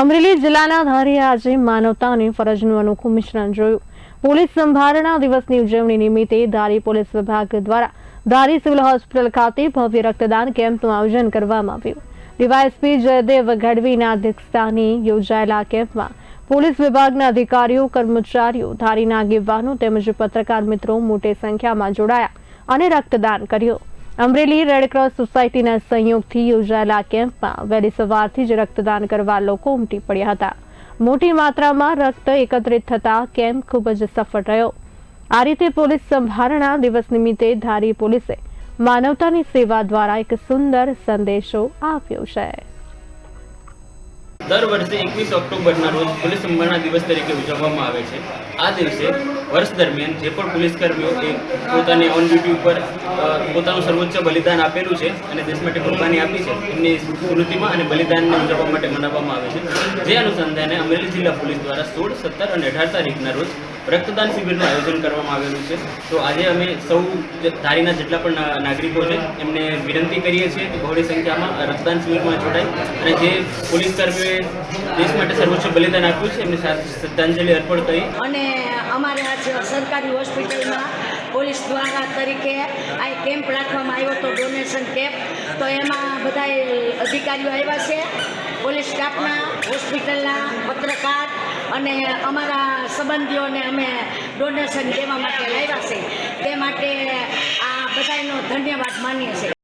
અમરેલી જિલ્લાના ધારીએ આજે માનવતાની ફરજનું અનોખું મિશ્રણ જોયું. પોલીસ સંભારણા દિવસની ઉજવણી નિમિત્તે ધારી પોલીસ વિભાગ દ્વારા ધારી સિવિલ હોસ્પિટલ ખાતે ભવ્ય રક્તદાન કેમ્પનું આયોજન કરવામાં આવ્યું. ડીવાયએસપી જયદેવ ગઢવીના અધ્યક્ષસ્થાને યોજાયેલા કેમ્પમાં પોલીસ વિભાગના અધિકારીઓ, કર્મચારીઓ, ધારીના આગેવાનો તેમજ પત્રકાર મિત્રો મોટી સંખ્યામાં જોડાયા અને રક્તદાન કર્યું. અમરેલી રેડક્રોસ સોસાયટીના સહયોગથી યોજાયેલા કેમ્પમાં વહેલી સવારથી જ રક્તદાન કરવા લોકો ઉમટી પડ્યા હતા. મોટી માત્રામાં રક્ત એકત્રિત થતા કેમ્પ ખૂબ જ સફળ રહ્યો. આ રીતે પોલીસ સંભારણા દિવસ નિમિત્તે ધારી પોલીસે માનવતાની સેવા દ્વારા એક સુંદર સંદેશો આપ્યો છે. દર વર્ષે એકવીસ ઓક્ટોબરના રોજ પોલીસ સંભારણા દિવસ તરીકે ઉજવવામાં આવે છે. આ દિવસે વર્ષ દરમિયાન જે પણ પોલીસ કર્મીઓ એ પોતાની ઓન ડ્યુટી ઉપર પોતાનું સર્વોચ્ચ બલિદાન આપેલું છે અને દેશ માટે કુરબાની આપી છે, એમની સ્મૃતિમાં અને બલિદાનને ઉજવવા માટે મનાવવામાં આવે છે. જે અનુસંધાને અમરેલી જિલ્લા પોલીસ દ્વારા સોળ, સત્તર અને અઢાર તારીખના રોજ રક્તદાન શિબિરનું આયોજન કરવામાં આવેલું છે. તો આજે અમે સૌ ધારીના જેટલા પણ નાગરિકો છે, એમને વિનંતી કરીએ છીએ કે બહોળી સંખ્યામાં રક્તદાન શિબિરમાં જોડાય અને જે પોલીસ કર્મીઓએ દેશ માટે સર્વોચ્ચ બલિદાન આપ્યું છે, એમને શ્રદ્ધાંજલિ અર્પણ કરી. અને અમારે આજ સરકારી હોસ્પિટલમાં પોલીસ દ્વારા તરીકે આ કેમ્પ રાખવામાં આવ્યો હતો ડોનેશન કેમ્પ. તો એમાં બધા અધિકારીઓ આવ્યા છે, પોલીસ સ્ટાફના, હોસ્પિટલના પત્રકાર અને અમારા સંબંધીઓને અમે ડોનેશન દેવા માટે લાવ્યા છે. તે માટે આ બધાનો ધન્યવાદ માનીએ છીએ.